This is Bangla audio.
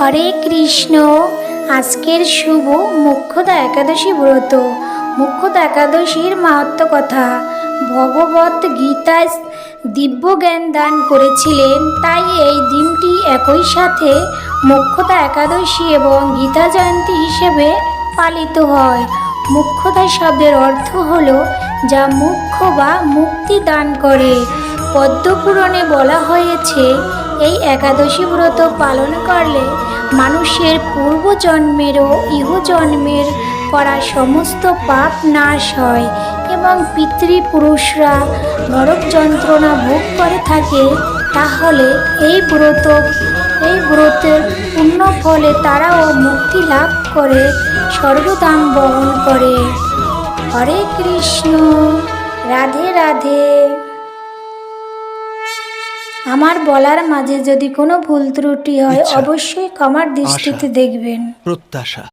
হরে কৃষ্ণ। আজকের শুভ মুখ্যদা একাদশী ব্রত। মুখ্যদা একাদশীর মাহাত্ম কথা। ভগবত গীতায় দিব্য জ্ঞান দান করেছিলেন, তাই এই দিনটি একই সাথে মুখ্যদা একাদশী এবং গীতা জয়ন্তী হিসেবে পালিত হয়। মুখ্যদা শব্দের অর্থ হল যা মুখ্য বা মুক্তি দান করে। পদ্মপুরাণে বলা হয়েছে এই একাদশী ব্রত পালন করলে মানুষের পূর্বজন্মের ও ইহজন্মের করা সমস্ত পাপ নাশ হয় এবং পিতৃপুরুষরা নরক যন্ত্রণা ভোগ করে থাকে, তাহলে এই ব্রত, এই ব্রতের পূর্ণ ফলে তারাও মুক্তি লাভ করে স্বর্গধাম বহন করে। হরে কৃষ্ণ, রাধে রাধে। আমার বলার মাঝে যদি কোনো ভুল ত্রুটি হয় অবশ্যই ক্ষমার দৃষ্টিতে দেখবেন। প্রত্যাশা।